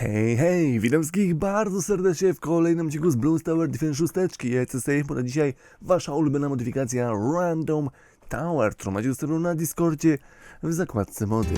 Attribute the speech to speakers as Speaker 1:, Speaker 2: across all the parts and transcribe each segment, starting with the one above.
Speaker 1: Hej, hej, witam wszystkich bardzo serdecznie w kolejnym odcinku z Blue Tower Defense 6. Ja jestem Safe, na dzisiaj wasza ulubiona modyfikacja Random Tower, którą macie dostępną na Discordzie w zakładce mody.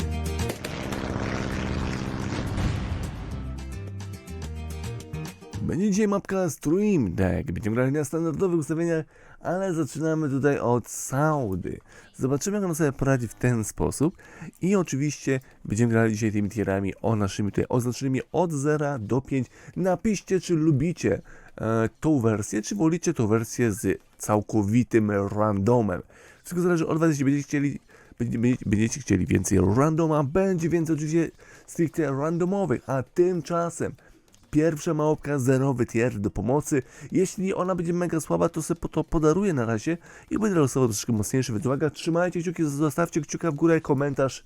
Speaker 1: Będzie dzisiaj mapka Stream Deck. Będziemy grali na standardowych ustawieniach, ale zaczynamy tutaj od Saudy. Zobaczymy, jak ona sobie poradzi w ten sposób. I oczywiście będziemy grali dzisiaj tymi tierami o naszymi tutaj oznaczonymi od 0 do 5. Napiszcie, czy lubicie e, tą wersję, czy wolicie tą wersję z całkowitym randomem. Wszystko zależy od was, jeśli będziecie chcieli będzie- będzie- będziecie chcieli więcej randoma, będzie więcej oczywiście stricte randomowych, a tymczasem Pierwsza małpka, zerowy tier do pomocy. Jeśli ona będzie mega słaba, to sobie po to podaruję na razie i będę losował troszkę mocniejszy. Uwaga, trzymajcie kciuki, zostawcie kciuka w górę, komentarz.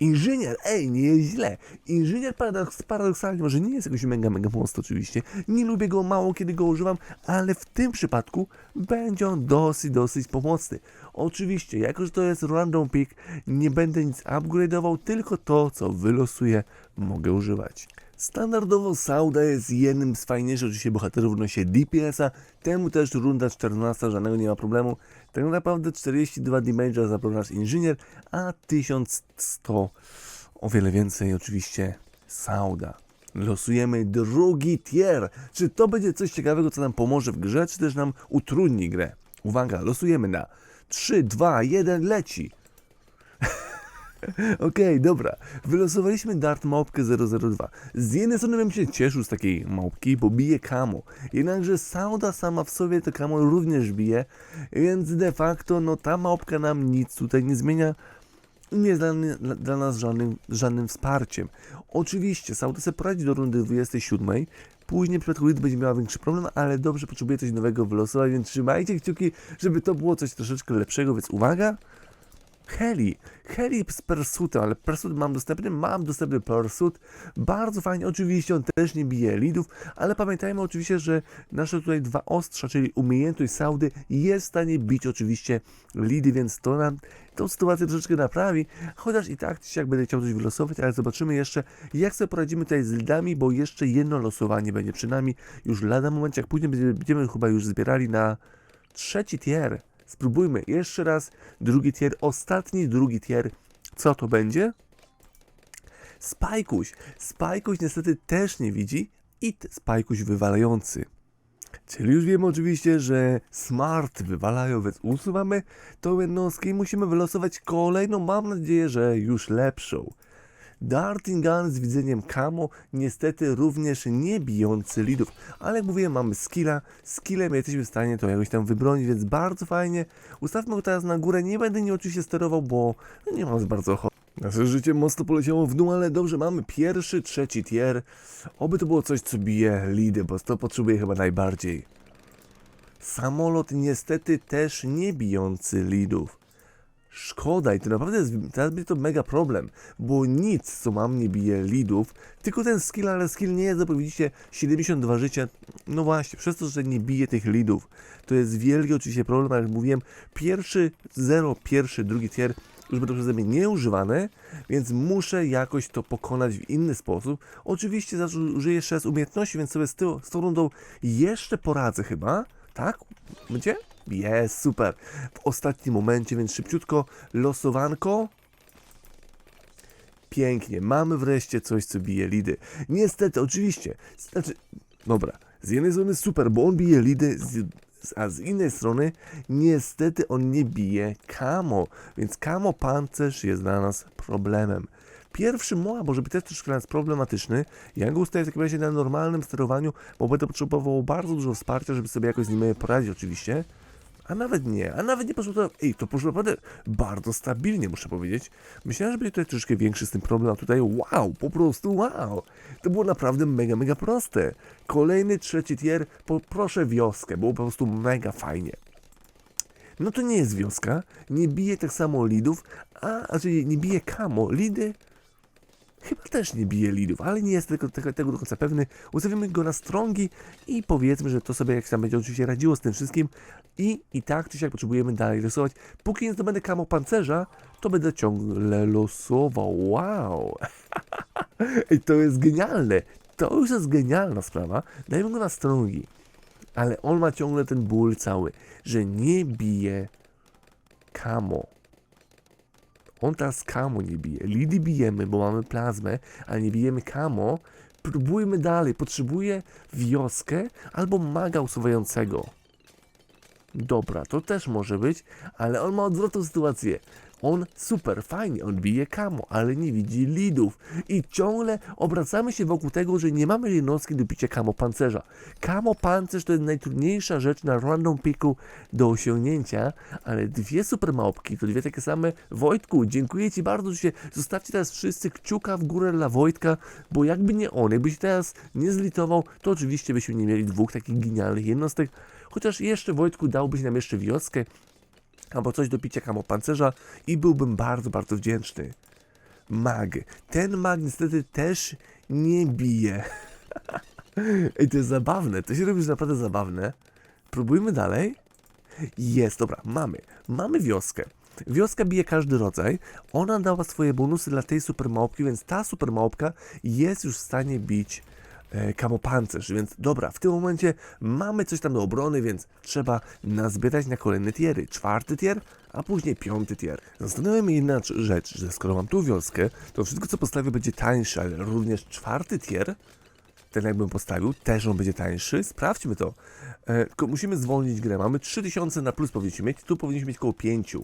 Speaker 1: Inżynier, ej, nie źle. Inżynier paradoks, paradoksalnie, może nie jest jakoś mega, mega mocno oczywiście. Nie lubię go, mało kiedy go używam, ale w tym przypadku będzie on dosyć, dosyć pomocny. Oczywiście, jako że to jest random pick, nie będę nic upgrade'ował, tylko to, co wylosuję, mogę używać. Standardowo Sauda jest jednym z fajniejszych oczywiście bohaterów w nosie DPS-a, temu też runda 14, żadnego nie ma problemu. Tak naprawdę 42 damage'a zabrał nasz inżynier, a 1100 o wiele więcej oczywiście Sauda. Losujemy drugi tier. Czy to będzie coś ciekawego, co nam pomoże w grze, czy też nam utrudni grę? Uwaga, losujemy na 3, 2, 1, leci. Okej, dobra. Wylosowaliśmy Dart Małpkę 002. Z jednej strony bym się cieszył z takiej małpki, bo bije kamo. Jednakże Sauda sama w sobie to kamo również bije, więc de facto no ta małpka nam nic tutaj nie zmienia. Nie jest dla, dla- nas żadnym, żadnym wsparciem. Oczywiście Sauda sobie poradzi do rundy 27. Później w przypadku Lid będzie miała większy problem, ale dobrze potrzebuje coś nowego wylosować, więc trzymajcie kciuki, żeby to było coś troszeczkę lepszego, więc uwaga! Heli. Heli z Pursuitem, ale Pursuit mam dostępny, mam dostępny Pursuit. Bardzo fajnie, oczywiście on też nie bije lidów, ale pamiętajmy oczywiście, że nasze tutaj dwa ostrza, czyli umiejętność Saudy jest w stanie bić oczywiście lidy, więc to nam tą sytuację troszeczkę naprawi, chociaż i tak jak będę chciał coś wylosować, ale zobaczymy jeszcze jak sobie poradzimy tutaj z lidami, bo jeszcze jedno losowanie będzie przy nami już lada momencie, jak później będziemy chyba już zbierali na trzeci tier. Spróbujmy jeszcze raz. Drugi tier, ostatni drugi tier. Co to będzie? Spajkuś. Spajkuś niestety też nie widzi. I Spajkuś wywalający. Czyli już wiemy oczywiście, że smart wywalają, więc usuwamy tą jednostkę i musimy wylosować kolejną, mam nadzieję, że już lepszą. Darting Gun z widzeniem camo, niestety również nie bijący lidów, ale jak mówiłem, mamy skilla, skillem jesteśmy w stanie to jakoś tam wybronić, więc bardzo fajnie. Ustawmy go teraz na górę, nie będę nim oczywiście sterował, bo nie mam za bardzo ochoty. Nasze życie mocno poleciało w dół, ale dobrze, mamy pierwszy, trzeci tier. Oby to było coś, co bije lidy, bo to potrzebuję chyba najbardziej. Samolot niestety też nie bijący lidów. Szkoda i to naprawdę jest, teraz będzie to mega problem, bo nic co mam nie bije lidów, tylko ten skill, ale skill nie jest, jak widzicie, 72 życia, no właśnie, przez to, że nie bije tych lidów, to jest wielki oczywiście problem, ale jak mówiłem, pierwszy, zero, pierwszy, drugi tier już będą przeze mnie nieużywane, więc muszę jakoś to pokonać w inny sposób. Oczywiście zaraz użyję jeszcze umiejętności, więc sobie z, tyłu, z tą rundą jeszcze poradzę chyba, tak? Będzie? Jest, super. W ostatnim momencie, więc szybciutko losowanko. Pięknie, mamy wreszcie coś, co bije lidy. Niestety, oczywiście, znaczy, dobra, z jednej strony super, bo on bije lidy, z, a z innej strony, niestety on nie bije kamo, więc kamo pancerz jest dla nas problemem. Pierwszy MOA może być też troszkę dla nas problematyczny. Ja go ustawię w takim razie na normalnym sterowaniu, bo będę potrzebował bardzo dużo wsparcia, żeby sobie jakoś z nim poradzić oczywiście. A nawet nie, a nawet nie poszło to. Ej, to poszło naprawdę bardzo stabilnie, muszę powiedzieć. Myślałem, że będzie tutaj troszeczkę większy z tym problem, a tutaj wow, po prostu wow. To było naprawdę mega, mega proste. Kolejny trzeci tier, poproszę wioskę, było po prostu mega fajnie. No to nie jest wioska, nie bije tak samo lidów, a, czyli nie bije kamo, lidy chyba też nie bije lidów, ale nie jest tego, tego, tego do końca pewny. Ustawimy go na strongi i powiedzmy, że to sobie jak tam będzie oczywiście radziło z tym wszystkim i, i tak czy siak potrzebujemy dalej rysować. Póki nie zdobędę kamo pancerza, to będę ciągle losował. Wow! To jest genialne. To już jest genialna sprawa. Dajmy go na strągi. Ale on ma ciągle ten ból cały, że nie bije kamo. On teraz kamo nie bije. Lidy bijemy, bo mamy plazmę, ale nie bijemy kamo. Próbujmy dalej. Potrzebuję wioskę albo maga usuwającego. Dobra, to też może być, ale on ma odwrotną sytuację. On super, fajnie, on bije kamo, ale nie widzi lidów. I ciągle obracamy się wokół tego, że nie mamy jednostki do bicia kamo pancerza. Kamo pancerz to jest najtrudniejsza rzecz na random picku do osiągnięcia, ale dwie super małpki to dwie takie same. Wojtku, dziękuję Ci bardzo, że się zostawcie teraz wszyscy kciuka w górę dla Wojtka, bo jakby nie on, jakbyś teraz nie zlitował, to oczywiście byśmy nie mieli dwóch takich genialnych jednostek. Chociaż jeszcze Wojtku dałbyś nam jeszcze wioskę, albo coś do picia kamo pancerza i byłbym bardzo, bardzo wdzięczny. Mag. Ten mag niestety też nie bije. I to jest zabawne, to się robi naprawdę zabawne. Próbujmy dalej. Jest, dobra, mamy. Mamy wioskę. Wioska bije każdy rodzaj. Ona dała swoje bonusy dla tej supermałpki, więc ta supermałpka jest już w stanie bić kamopancerz, więc dobra, w tym momencie mamy coś tam do obrony, więc trzeba nazbierać na kolejne tiery. Czwarty tier, a później piąty tier. Zastanawiam się jedna cz- rzecz, że skoro mam tu wioskę, to wszystko co postawię będzie tańsze, ale również czwarty tier, ten jakbym postawił, też on będzie tańszy. Sprawdźmy to. E, tylko musimy zwolnić grę. Mamy 3000 na plus powinniśmy mieć, tu powinniśmy mieć około 5.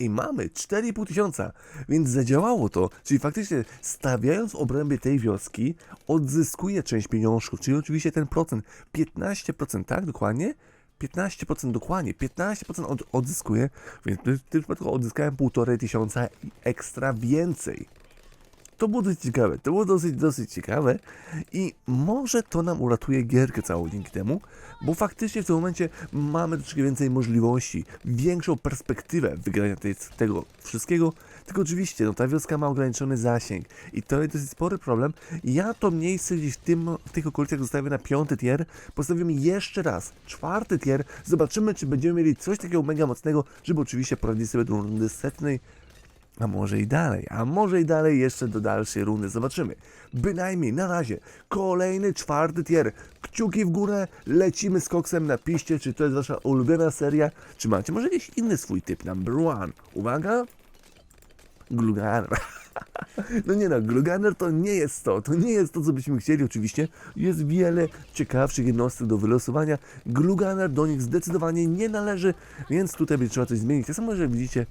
Speaker 1: I mamy 4,5 tysiąca, więc zadziałało to. Czyli faktycznie stawiając w obrębie tej wioski, odzyskuję część pieniążków, czyli oczywiście ten procent, 15%, tak dokładnie? 15% dokładnie, 15% od, odzyskuję, więc w tym przypadku odzyskałem 1,5 tysiąca ekstra więcej. To było dosyć ciekawe, to było dosyć, dosyć ciekawe i może to nam uratuje gierkę całą dzięki temu, bo faktycznie w tym momencie mamy troszkę więcej możliwości, większą perspektywę wygrania tej, tego wszystkiego, tylko oczywiście no, ta wioska ma ograniczony zasięg i to jest dosyć spory problem. Ja to miejsce gdzieś w, tym, w tych okolicach zostawię na piąty tier, postawimy jeszcze raz czwarty tier, zobaczymy czy będziemy mieli coś takiego mega mocnego, żeby oczywiście poradzić sobie do rundy setnej, a może i dalej, a może i dalej jeszcze do dalszej rundy. Zobaczymy. Bynajmniej na razie kolejny czwarty tier. Kciuki w górę, lecimy z koksem. Napiszcie, czy to jest wasza ulubiona seria, czy macie może jakiś inny swój typ. Number one. Uwaga. Gluganer. No nie no, Gluganer to nie jest to, to nie jest to, co byśmy chcieli oczywiście. Jest wiele ciekawszych jednostek do wylosowania. Gluganer do nich zdecydowanie nie należy, więc tutaj będzie trzeba coś zmienić. Tak samo, że widzicie,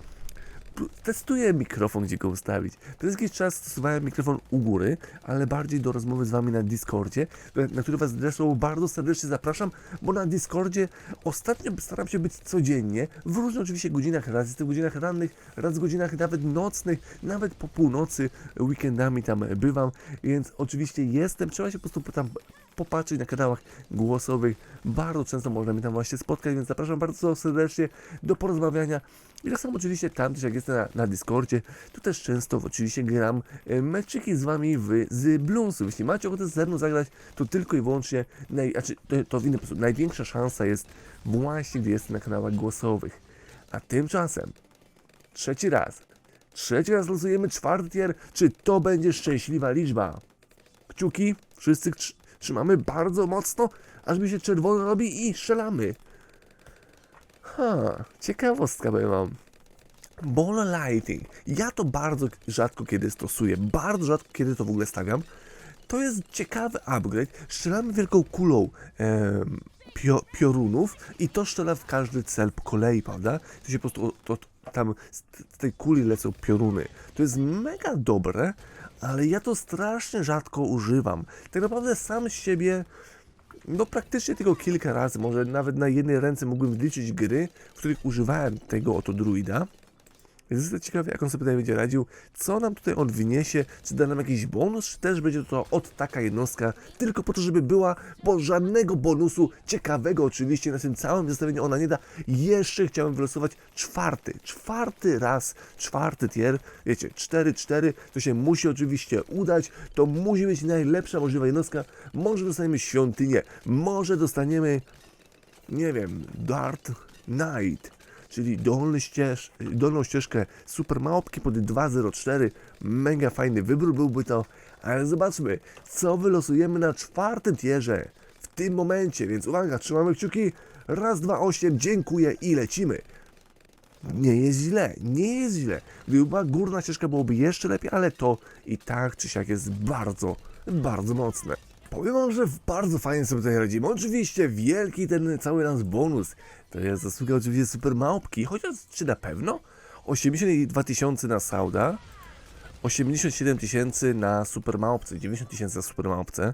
Speaker 1: testuję mikrofon, gdzie go ustawić. Przez jakiś czas stosowałem mikrofon u góry, ale bardziej do rozmowy z wami na Discordzie, na który was zresztą bardzo serdecznie zapraszam, bo na Discordzie ostatnio staram się być codziennie, w różnych oczywiście godzinach, raz w tych godzinach rannych, raz w godzinach nawet nocnych, nawet po północy, weekendami tam bywam, więc oczywiście jestem, trzeba się po prostu tam popatrzeć na kanałach głosowych. Bardzo często można mnie tam właśnie spotkać, więc zapraszam bardzo serdecznie do porozmawiania. I tak samo oczywiście tam też jak jestem na, na Discordzie, to też często oczywiście gram e, meczyki z wami w, z Bloomsów. Jeśli macie ochotę ze mną zagrać, to tylko i wyłącznie, naj, znaczy, to, to w inny sposób, największa szansa jest właśnie, gdy jestem na kanałach głosowych. A tymczasem, trzeci raz, trzeci raz losujemy czwarty tier, czy to będzie szczęśliwa liczba? Kciuki, wszyscy trzymamy bardzo mocno, aż mi się czerwono robi i strzelamy. Ha, ciekawostka powiem wam. Ball lighting. Ja to bardzo rzadko kiedy stosuję, bardzo rzadko kiedy to w ogóle stawiam. To jest ciekawy upgrade. Strzelamy wielką kulą em, pio, piorunów i to strzela w każdy cel po kolei, prawda? To się po prostu tam z tej kuli lecą pioruny. To jest mega dobre, ale ja to strasznie rzadko używam. Tak naprawdę sam z siebie no praktycznie tylko kilka razy, może nawet na jednej ręce mógłbym wliczyć gry, w których używałem tego oto druida. Więc jestem ciekawy, jak on sobie tutaj będzie radził, co nam tutaj on wyniesie, czy da nam jakiś bonus, czy też będzie to od taka jednostka, tylko po to, żeby była, bo żadnego bonusu ciekawego oczywiście na tym całym zestawieniu ona nie da. Jeszcze chciałem wylosować czwarty, czwarty raz, czwarty tier, wiecie, 4-4, to się musi oczywiście udać, to musi być najlepsza możliwa jednostka, może dostaniemy świątynię, może dostaniemy nie wiem, Dart Knight, czyli dolny ścież, dolną ścieżkę super małpki pod 2.04. Mega fajny wybór byłby to, ale zobaczmy, co wylosujemy na czwartym tierze w tym momencie, więc uwaga, trzymamy kciuki. Raz, dwa, osiem, dziękuję i lecimy. Nie jest źle, nie jest źle. Gdyby była górna ścieżka, byłoby jeszcze lepiej, ale to i tak czy siak jest bardzo, bardzo mocne. Powiem wam, że bardzo fajnie sobie tutaj radzimy. Oczywiście wielki ten cały nasz bonus. To jest zasługa oczywiście super małpki. Chociaż czy na pewno? 82 tysiące na Sauda, 87 tysięcy na super małpce, 90 tysięcy na super małpce.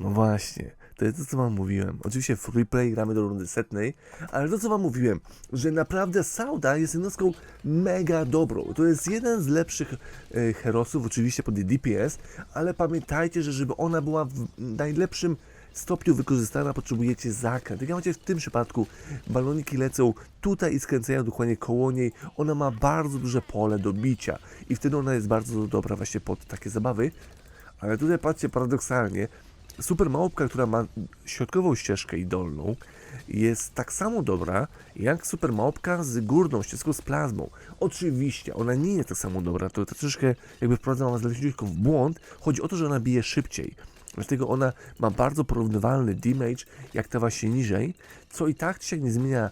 Speaker 1: No właśnie, to jest to, co wam mówiłem. Oczywiście w free play gramy do rundy setnej, ale to, co wam mówiłem, że naprawdę Sauda jest jednostką mega dobrą. To jest jeden z lepszych e, herosów, oczywiście pod DPS, ale pamiętajcie, że żeby ona była w najlepszym stopniu wykorzystana, potrzebujecie zakręt. Jak macie w tym przypadku, baloniki lecą tutaj i skręcają dokładnie koło niej. Ona ma bardzo duże pole do bicia i wtedy ona jest bardzo dobra właśnie pod takie zabawy. Ale tutaj patrzcie, paradoksalnie, super małpka, która ma środkową ścieżkę i dolną, jest tak samo dobra jak super małpka z górną ścieżką z plazmą. Oczywiście, ona nie jest tak samo dobra, to troszeczkę jakby wprowadzam was w błąd. Chodzi o to, że ona bije szybciej. Dlatego ona ma bardzo porównywalny damage jak ta właśnie niżej, co i tak się nie zmienia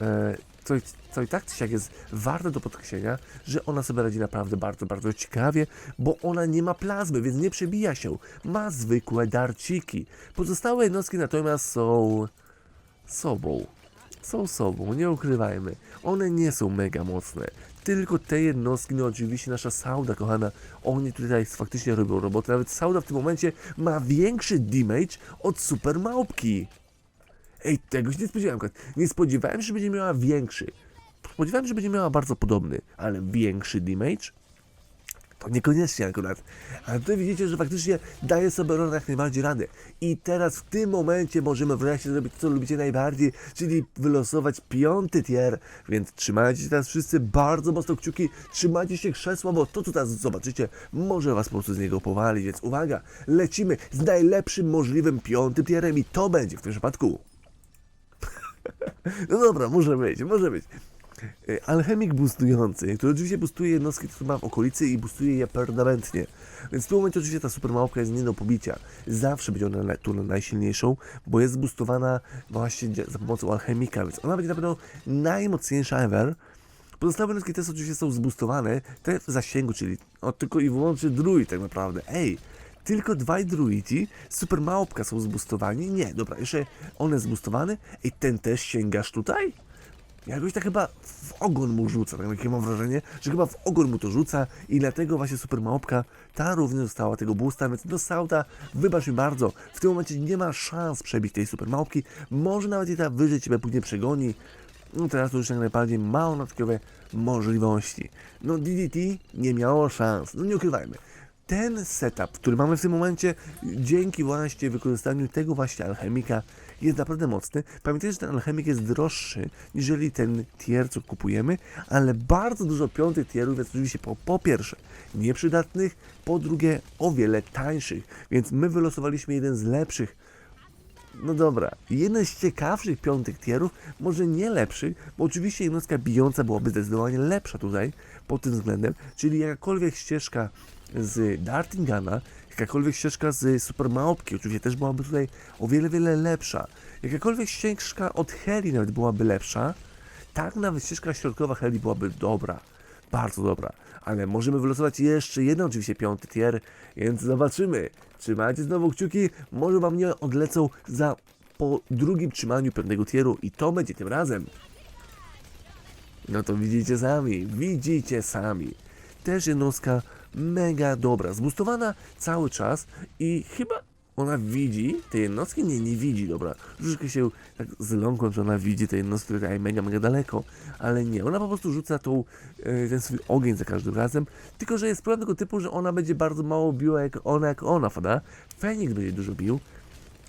Speaker 1: e, co, i- co i tak czy siak jest warte do podkreślenia, że ona sobie radzi naprawdę bardzo, bardzo ciekawie, bo ona nie ma plazmy, więc nie przebija się. Ma zwykłe darciki. Pozostałe jednostki natomiast są sobą. Są sobą, nie ukrywajmy. One nie są mega mocne. Tylko te jednostki, no oczywiście nasza Sauda, kochana, oni tutaj faktycznie robią robotę. Nawet Sauda w tym momencie ma większy damage od super małpki. Ej, tego się nie spodziewałem. Nie spodziewałem się, że będzie miała większy. Spodziewałem się, że będzie miała bardzo podobny, ale większy damage? To niekoniecznie akurat. Ale tutaj widzicie, że faktycznie daje sobie Rona jak najbardziej radę. I teraz w tym momencie możemy wreszcie zrobić to, co lubicie najbardziej, czyli wylosować piąty tier. Więc trzymajcie się teraz wszyscy bardzo mocno kciuki, trzymajcie się krzesła, bo to, co teraz zobaczycie, może was po prostu z niego powalić. Więc uwaga, lecimy z najlepszym możliwym piątym tierem i to będzie w tym przypadku no dobra, może być, może być. E, Alchemik boostujący, który oczywiście boostuje jednostki, które ma w okolicy i boostuje je permanentnie. Więc w tym momencie oczywiście ta super małpka jest nie do pobicia. Zawsze będzie ona na- tu na najsilniejszą, bo jest boostowana właśnie za pomocą alchemika, więc ona będzie na pewno najmocniejsza ever. Pozostałe jednostki też oczywiście są zboostowane, te w zasięgu, czyli o, tylko i wyłącznie druid tak naprawdę. Ej, tylko dwaj druidzi, super małpka są zboostowani? Nie, dobra, jeszcze one zboostowane i ten też sięgasz tutaj? Jakoś tak chyba w ogon mu rzuca, tak takie mam wrażenie, że chyba w ogon mu to rzuca i dlatego właśnie super małpka ta również dostała tego boosta, więc do Sauta, wybacz mi bardzo, w tym momencie nie ma szans przebić tej super małpki, może nawet i ta wyżej ciebie później przegoni, no teraz to już jak najbardziej ma ona możliwości. No DDT nie miało szans, no nie ukrywajmy. Ten setup, który mamy w tym momencie, dzięki właśnie wykorzystaniu tego właśnie alchemika, jest naprawdę mocny. Pamiętajcie, że ten alchemik jest droższy, niżeli ten tier, co kupujemy, ale bardzo dużo piątych tierów jest oczywiście po, po pierwsze nieprzydatnych, po drugie o wiele tańszych, więc my wylosowaliśmy jeden z lepszych no dobra, jeden z ciekawszych piątych tierów, może nie lepszych, bo oczywiście jednostka bijąca byłaby zdecydowanie lepsza tutaj pod tym względem, czyli jakakolwiek ścieżka z Dartingana, jakakolwiek ścieżka z Super Małpki, oczywiście też byłaby tutaj o wiele, wiele lepsza. Jakakolwiek ścieżka od Heli nawet byłaby lepsza, tak nawet ścieżka środkowa Heli byłaby dobra, bardzo dobra. Ale możemy wylosować jeszcze jeden oczywiście piąty tier, więc zobaczymy. Trzymajcie znowu kciuki, może wam nie odlecą za po drugim trzymaniu piątego tieru i to będzie tym razem. No to widzicie sami, widzicie sami. Też jednostka mega dobra, zbustowana cały czas i chyba ona widzi te jednostki? Nie, nie widzi, dobra. Troszeczkę się tak zląkłem, że ona widzi te jednostki tutaj mega, mega daleko, ale nie, ona po prostu rzuca tą, e, ten swój ogień za każdym razem, tylko że jest problem tego typu, że ona będzie bardzo mało biła jak ona, jak ona, prawda? Feniks będzie dużo bił,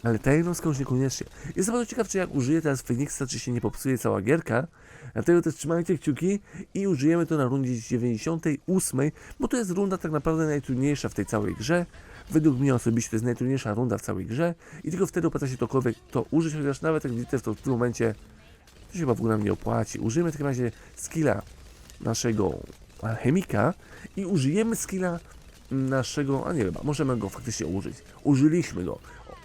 Speaker 1: ale ta jednostka już niekoniecznie. Jestem bardzo ciekaw, czy jak użyję teraz Feniksa, czy się nie popsuje cała gierka. Dlatego też trzymajcie kciuki i użyjemy to na rundzie 98, bo to jest runda tak naprawdę najtrudniejsza w tej całej grze. Według mnie osobiście to jest najtrudniejsza runda w całej grze i tylko wtedy opłaca się tokolwiek to użyć, chociaż nawet jak widzicie to w tym momencie to się chyba w ogóle nie opłaci. Użyjemy w takim razie skilla naszego alchemika i użyjemy skilla naszego, a nie wiem, możemy go faktycznie użyć. Użyliśmy go.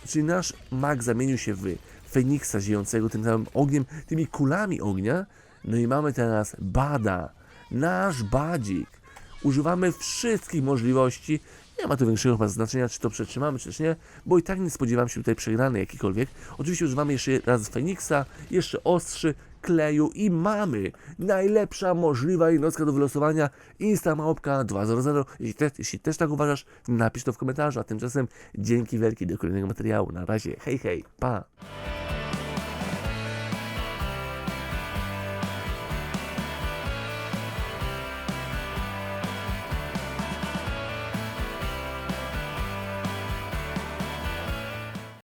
Speaker 1: Czyli nasz mag zamienił się w Feniksa ziejącego tym samym ogniem, tymi kulami ognia. No i mamy teraz Bada, nasz Badzik. Używamy wszystkich możliwości. Nie ma tu większego chyba znaczenia, czy to przetrzymamy, czy też nie, bo i tak nie spodziewam się tutaj przegrany jakikolwiek. Oczywiście używamy jeszcze raz Feniksa, jeszcze ostrzy, kleju i mamy najlepsza możliwa jednostka do wylosowania Insta Małpka 200. Jeśli, te, jeśli też tak uważasz, napisz to w komentarzu, a tymczasem dzięki wielkie do kolejnego materiału. Na razie, hej hej, pa!